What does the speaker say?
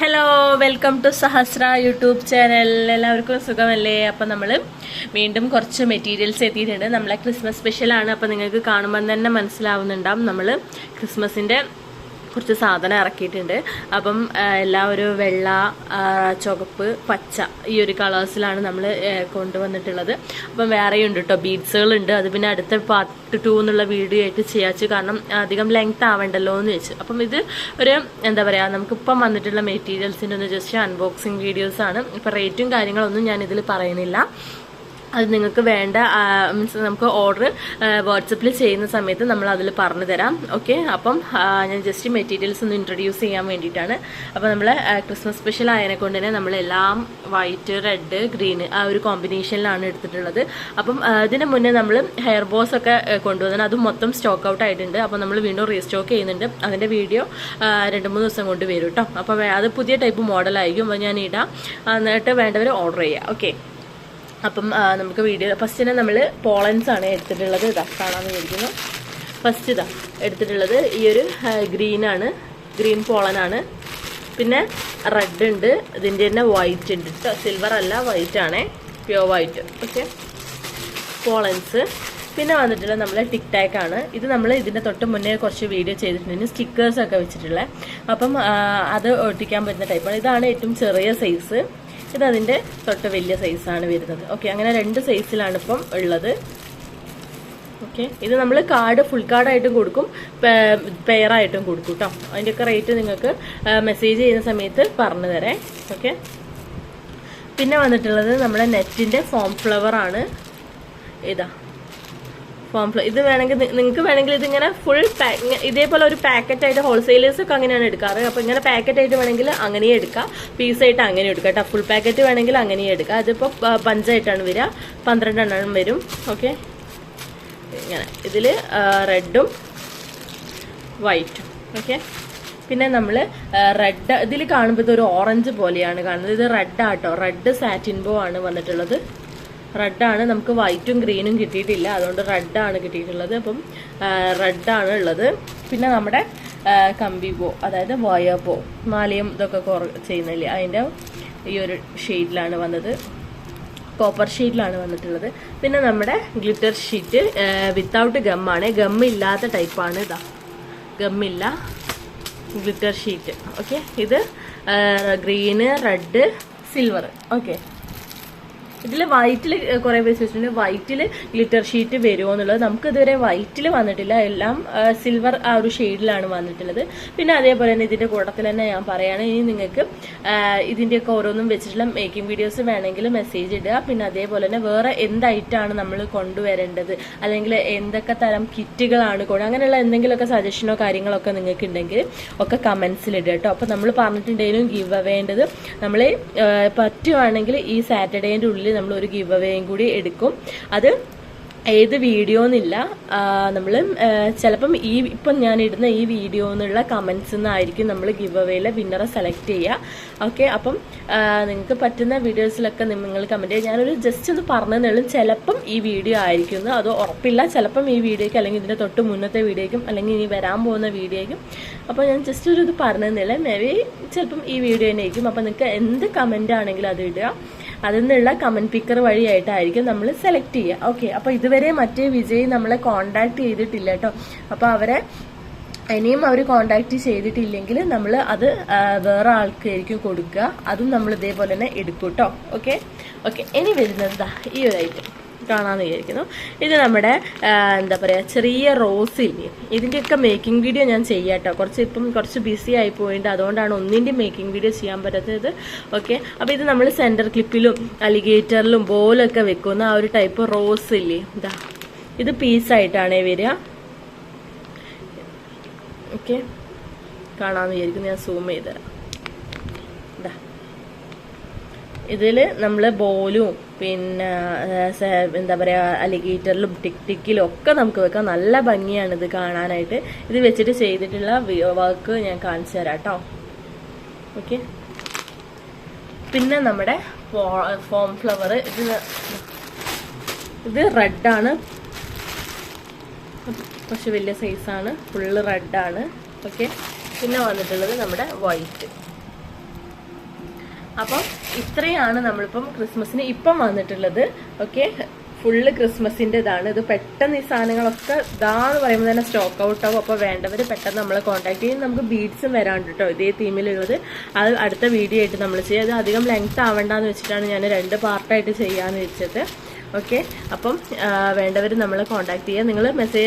Hello welcome to Sahasra YouTube channel എല്ലാവർക്കും സുഖമല്ലേ? അപ്പം നമ്മൾ വീണ്ടും കുറച്ച് മെറ്റീരിയൽസ് എത്തിയിട്ടുണ്ട്. നമ്മളെ ക്രിസ്മസ് സ്പെഷ്യലാണ് അപ്പം നിങ്ങൾക്ക് കാണുമ്പോൾ തന്നെ മനസ്സിലാവുന്നുണ്ടാവും. നമ്മൾ ക്രിസ്മസിന്റെ കുറച്ച് സാധനം ഇറക്കിയിട്ടുണ്ട്. അപ്പം എല്ലാം ഒരു വെള്ള ചുവപ്പ് പച്ച ഈ ഒരു കളേഴ്സിലാണ് നമ്മൾ കൊണ്ടുവന്നിട്ടുള്ളത്. അപ്പം വേറെയുണ്ട് കേട്ടോ ബീഡ്സുകളുണ്ട്. അത് പിന്നെ അടുത്ത പാർട്ട് ടു എന്നുള്ള വീഡിയോ ആയിട്ട് ചെയ്യാച്ചു. കാരണം അധികം ലെങ്ത് ആവേണ്ടല്ലോ എന്ന് വെച്ചു. അപ്പം ഇത് ഒരു എന്താ പറയുക നമുക്കിപ്പം വന്നിട്ടുള്ള മെറ്റീരിയൽസിന്റെ ഒന്ന് ജസ്റ്റ് അൺബോക്സിങ് വീഡിയോസാണ് ഇപ്പം റേറ്റും കാര്യങ്ങളൊന്നും ഞാൻ ഇതിൽ പറയുന്നില്ല. അത് നിങ്ങൾക്ക് വേണ്ട മീൻസ് നമുക്ക് ഓർഡർ വാട്സപ്പിൽ ചെയ്യുന്ന സമയത്ത് നമ്മൾ അതിൽ പറഞ്ഞു തരാം. ഓക്കെ അപ്പം ഞാൻ ജസ്റ്റ് മെറ്റീരിയൽസ് ഒന്ന് ഇൻട്രൊഡ്യൂസ് ചെയ്യാൻ വേണ്ടിയിട്ടാണ്. അപ്പോൾ നമ്മൾ ക്രിസ്മസ് സ്പെഷ്യൽ ആയതിനെ കൊണ്ട് തന്നെ നമ്മളെല്ലാം വൈറ്റ് റെഡ് ഗ്രീൻ ആ ഒരു കോമ്പിനേഷനിലാണ് എടുത്തിട്ടുള്ളത്. അപ്പം ഇതിന് മുന്നേ നമ്മൾ ഹെയർ ബോസ് ഒക്കെ കൊണ്ടുവന്നത് അത് മൊത്തം സ്റ്റോക്ക് ഔട്ട് ആയിട്ടുണ്ട്. അപ്പോൾ നമ്മൾ വീണ്ടും റീസ്റ്റോക്ക് ചെയ്യുന്നുണ്ട്. അതിന്റെ വീഡിയോ രണ്ട് മൂന്ന് ദിവസം കൊണ്ട് വരും കേട്ടോ അപ്പോൾ അത് പുതിയ ടൈപ്പ് മോഡലായിരിക്കും അപ്പോൾ ഞാൻ ഇടാം. എന്നിട്ട് വേണ്ടവർ ഓർഡർ ചെയ്യാം. ഓക്കെ അപ്പം നമുക്ക് വീഡിയോ ഫസ്റ്റ് തന്നെ നമ്മൾ പോളൻസ് ആണ് എടുത്തിട്ടുള്ളത്. ഇതാ കാണാമെന്ന് വിചാരിക്കുന്നു ഫസ്റ്റ് ഇതാ എടുത്തിട്ടുള്ളത് ഈ ഒരു ഗ്രീനാണ് ഗ്രീൻ പോളനാണ് പിന്നെ റെഡ് ഉണ്ട്. ഇതിന്റെ തന്നെ വൈറ്റ് ഉണ്ട് കേട്ടോ സിൽവർ അല്ല വൈറ്റ് ആണേ. പ്യുവർ വൈറ്റ് ഓക്കെ പോളൻസ്. പിന്നെ വന്നിട്ടുള്ള നമ്മളെ ടിക് ടാക്ക് ആണ്. ഇത് നമ്മൾ ഇതിന്റെ തൊട്ട് മുന്നേ കുറച്ച് വീഡിയോ ചെയ്തിട്ടുണ്ടെങ്കിൽ സ്റ്റിക്കേഴ്സൊക്കെ വെച്ചിട്ടുള്ളത് അപ്പം അത് ഒട്ടിക്കാൻ പറ്റുന്ന ടൈപ്പാണ് ഇതാണ് ഏറ്റവും ചെറിയ സൈസ് ഇത് അതിന്റെ തൊട്ട് വലിയ സൈസാണ് വരുന്നത്. ഓക്കെ അങ്ങനെ രണ്ട് സൈസിലാണ് ഇപ്പം ഉള്ളത്. ഓക്കെ ഇത് നമ്മൾ കാർഡ് ഫുൾ കാർഡായിട്ടും കൊടുക്കും. പെയറായിട്ടും കൊടുക്കും കേട്ടോ അതിന്റെയൊക്കെ റേറ്റ് നിങ്ങൾക്ക് മെസ്സേജ് ചെയ്യുന്ന സമയത്ത് പറഞ്ഞു തരാം. ഓക്കെ പിന്നെ വന്നിട്ടുള്ളത് നമ്മുടെ നെറ്റിന്റെ ഫോം ഫ്ലവർ ആണ്. ഇതാ. ഫ്ലവർ ഇത് വേണമെങ്കിൽ നിങ്ങൾക്ക് വേണമെങ്കിൽ ഇതിങ്ങനെ ഫുൾ ഇതേപോലെ ഒരു പാക്കറ്റ് ആയിട്ട് ഹോൾസെയിലേഴ്സ് ഒക്കെ അങ്ങനെയാണ് എടുക്കാറ്. അപ്പോൾ ഇങ്ങനെ പാക്കറ്റ് ആയിട്ട് വേണമെങ്കിൽ അങ്ങനെയും എടുക്കാം. പീസായിട്ട് അങ്ങനെ എടുക്കാം കേട്ടോ. ഫുൾ പാക്കറ്റ് വേണമെങ്കിൽ അങ്ങനെയും എടുക്കാം. അതിപ്പോൾ പഞ്ചായിട്ടാണ് വരിക. പന്ത്രണ്ടെണ്ണം വരും. ഓക്കെ ഇങ്ങനെ. ഇതിൽ റെഡും വൈറ്റും ഓക്കെ പിന്നെ നമ്മൾ റെഡ് ഇതിൽ കാണുമ്പോൾ ഒരു ഓറഞ്ച് പോലെയാണ് കാണുന്നത്. ഇത് റെഡ് ആട്ടോ. റെഡ് സാറ്റിൻബോ ആണ് വന്നിട്ടുള്ളത്. റെഡാണ് നമുക്ക് വൈറ്റും ഗ്രീനും കിട്ടിയിട്ടില്ല. അതുകൊണ്ട് റെഡാണ് കിട്ടിയിട്ടുള്ളത്. അപ്പം റെഡാണ് ഉള്ളത്. പിന്നെ നമ്മുടെ കമ്പിബോ അതായത് വയബോ മാലയും ഇതൊക്കെ കുറ ചെയ്യുന്നില്ലേ? അതിന്റെ ഈ ഒരു ഷെയ്ഡിലാണ് വന്നത്. കോപ്പർ ഷീറ്റിലാണ് വന്നിട്ടുള്ളത്. പിന്നെ നമ്മുടെ ഗ്ലിറ്റർ ഷീറ്റ് വിത്തൗട്ട് ഗമ്മാണ് ഗമ്മില്ലാത്ത ടൈപ്പാണ് ഇതാ. ഗമ്മില്ല ഗ്ലിറ്റർ ഷീറ്റ് ഓക്കെ ഇത് ഗ്രീന് റെഡ് സിൽവർ ഓക്കെ ഇതിൽ വൈറ്റിൽ കുറേ പേര് ചോദിച്ചിട്ടുണ്ട് വൈറ്റിൽ ഗ്ലിറ്റർ ഷീറ്റ് വരുമോ എന്നുള്ളത്. നമുക്ക് ഇതുവരെ വൈറ്റിൽ വന്നിട്ടില്ല. എല്ലാം സിൽവർ ആ ഒരു ഷെയ്ഡിലാണ് വന്നിട്ടുള്ളത്. പിന്നെ അതേപോലെ തന്നെ ഇതിന്റെ കൂട്ടത്തിൽ തന്നെ ഞാൻ പറയുകയാണ് ഇനി നിങ്ങൾക്ക് ഇതിന്റെയൊക്കെ ഓരോന്നും വെച്ചിട്ടുള്ള മേക്കിംഗ് വീഡിയോസ് വേണമെങ്കിൽ മെസ്സേജ് ഇടുക. പിന്നെ അതേപോലെ തന്നെ വേറെ എന്തായിട്ടാണ് നമ്മൾ കൊണ്ടുവരേണ്ടത്? അല്ലെങ്കിൽ എന്തൊക്കെ തരം കിറ്റുകളാണ് കൊണ്ട് അങ്ങനെയുള്ള എന്തെങ്കിലുമൊക്കെ സജഷനോ കാര്യങ്ങളൊക്കെ നിങ്ങൾക്ക് ഉണ്ടെങ്കിൽ ഒക്കെ കമന്റ്സിൽ ഇടുക കേട്ടോ. അപ്പോൾ നമ്മൾ പറഞ്ഞിട്ടുണ്ടെങ്കിലും ഗിവ് അവേണ്ടത് നമ്മൾ പറ്റുവാണെങ്കിൽ ഈ സാറ്റർഡേന്റെ ഉള്ളിൽ നമ്മൾ ഒരു ഗിവ് അവേയും കൂടി എടുക്കും. അത് ഏത് വീഡിയോ എന്നില്ല. നമ്മൾ ചിലപ്പം ഈ ഇപ്പം ഞാൻ ഇടുന്ന ഈ വീഡിയോ എന്നുള്ള കമൻസ് നിന്നായിരിക്കും നമ്മൾ ഗിവ് അവേയിലെ വിന്നറെ സെലക്ട് ചെയ്യുക ഓക്കെ അപ്പം നിങ്ങൾക്ക് പറ്റുന്ന വീഡിയോസിലൊക്കെ നിങ്ങൾ കമന്റ് ചെയ്യുക ഞാനൊരു ജസ്റ്റ് ഒന്ന് പറഞ്ഞതെന്നുള്ളൂ ചിലപ്പം ഈ വീഡിയോ ആയിരിക്കും അത് ഉറപ്പില്ല. ചിലപ്പം ഈ വീഡിയോയ്ക്ക് അല്ലെങ്കിൽ ഇതിന്റെ തൊട്ട് മുന്നത്തെ വീഡിയോയ്ക്കും അല്ലെങ്കിൽ ഇനി വരാൻ പോകുന്ന വീഡിയോയ്ക്കും അപ്പോൾ ഞാൻ ജസ്റ്റ് ഒരു ഇത് പറഞ്ഞതെന്നില്ല മേ ബി ചിലപ്പം ഈ വീഡിയോ തന്നെ ആയിരിക്കും അപ്പോൾ നിങ്ങൾക്ക് എന്ത് കമന്റ് ആണെങ്കിലും അത് ഇടുക. അതിൽ നിന്നുള്ള കമന്റ് പിക്കർ വഴിയായിട്ടായിരിക്കും നമ്മൾ സെലക്ട് ചെയ്യുക. ഓക്കെ അപ്പോൾ ഇതുവരെ മറ്റേ വിജയ് നമ്മളെ കോണ്ടാക്ട് ചെയ്തിട്ടില്ല കേട്ടോ. അപ്പോൾ അവരെ ഇനിയും അവർ കോണ്ടാക്ട് ചെയ്തിട്ടില്ലെങ്കിൽ നമ്മൾ അത് വേറെ ആൾക്കായിരിക്കും കൊടുക്കുക. അതും നമ്മൾ ഇതേപോലെ തന്നെ എടുക്കും കേട്ടോ. ഓക്കെ ഓക്കെ ഇനി വരുന്നത് ഈ ഒരു ഐറ്റം കാണാമെന്ന് വിചാരിക്കുന്നു. ഇത് നമ്മുടെ എന്താ പറയുക ചെറിയ റോസ് ഇല്ലേ? ഇതിന്റെയൊക്കെ മേക്കിംഗ് വീഡിയോ ഞാൻ ചെയ്യാട്ടോ. കുറച്ച് ഇപ്പം കുറച്ച് ബിസി ആയി പോയിട്ട് അതുകൊണ്ടാണ് ഒന്നിന്റെ മേക്കിംഗ് വീഡിയോ ചെയ്യാൻ പറ്റാത്തത്. ഓക്കെ അപ്പോൾ ഇത് നമ്മൾ സെന്റർ ക്ലിപ്പിലും അലിഗേറ്ററിലും ബോലൊക്കെ വെക്കുന്ന ആ ഒരു ടൈപ്പ് റോസ് ഇല്ലേ? ഇതാ ഇത് പീസായിട്ടാണേ വരിക. ഓക്കെ കാണാമെന്ന് വിചാരിക്കുന്നു. ഞാൻ സൂം ചെയ്ത് തരാം ഇതാ ഇതിൽ നമ്മൾ ബോലും പിന്നെ എന്താ പറയുക അലിഗേറ്ററിലും ടിക് ടിക്കിലും ഒക്കെ നമുക്ക് വെക്കാം. നല്ല ഭംഗിയാണ് ഇത് കാണാനായിട്ട്. ഇത് വെച്ചിട്ട് ചെയ്തിട്ടുള്ള വർക്ക് ഞാൻ കാണിച്ചു തരാം കേട്ടോ ഓക്കെ. പിന്നെ നമ്മുടെ ഫോം ഫ്ലവർ ഇത് ഇത് റെഡാണ്. പക്ഷെ വലിയ സൈസാണ്. ഫുള്ള് റെഡാണ്. ഓക്കെ. പിന്നെ വന്നിട്ടുള്ളത് നമ്മുടെ വൈറ്റ്. അപ്പം ഇത്രയാണ് നമ്മളിപ്പം ക്രിസ്മസിന് ഇപ്പം വന്നിട്ടുള്ളത്. ഓക്കെ? ഫുള്ള് ക്രിസ്മസിന്റെ ഇതാണ് ഇത് പെട്ടെന്ന് ഈ സാധനങ്ങളൊക്കെ ഇതാന്ന് പറയുമ്പോൾ തന്നെ സ്റ്റോക്ക് ഔട്ട് ആവും. അപ്പോൾ വേണ്ടവർ പെട്ടെന്ന് നമ്മളെ കോൺടാക്ട് ചെയ്യും. നമുക്ക് ബീഡ്സും വരാണ്ട് കേട്ടോ ഇതേ തീമിലുള്ളത് അത് അടുത്ത വീഡിയോ ആയിട്ട് നമ്മൾ ചെയ്യുക അത് അധികം ലെങ്ത് ആവണ്ടെന്ന് വെച്ചിട്ടാണ് ഞാൻ രണ്ട് പാർട്ടായിട്ട് ചെയ്യാമെന്ന് വെച്ചത്. ഓക്കെ? അപ്പം വേണ്ടവർ നമ്മളെ കോൺടാക്ട് ചെയ്യുക നിങ്ങൾ മെസ്സേജ്